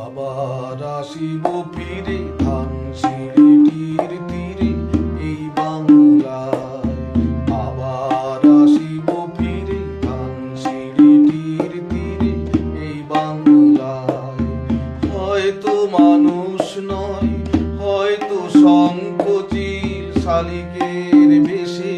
আবার আসিব ফিরে ধান তীরে এই বাংলায়। আবার আসিব ফিরে ধান তীরে এই বাংলায়। হয়তো মানুষ নয়, হয়তো শঙ্খচিল শালিকের বেশে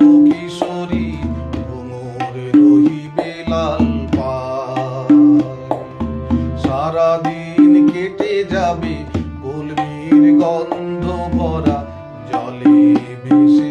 সারাদিন কেটে যাবে কলমির গন্ধ ভরা জলে ভেসে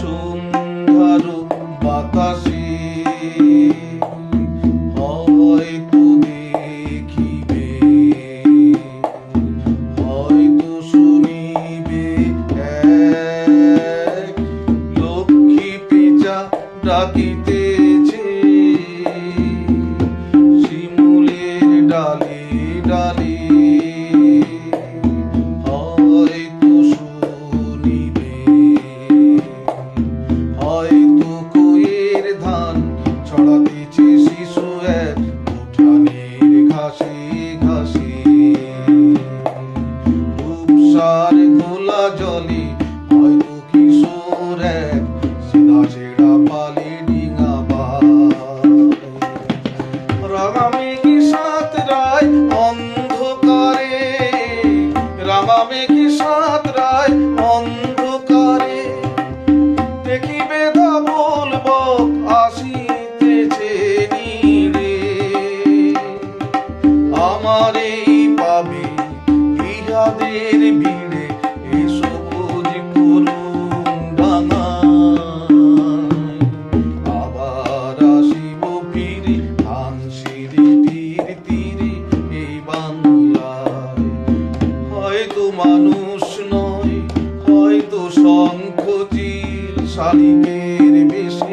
সন্ধ্যার বাতাসে হয়তো হয়তো শুনিবে লক্ষ্মী ডাকিতেছে। শিমুলের ডালে হবে হয়তো শঙ্খ চিল শালিকের বেশে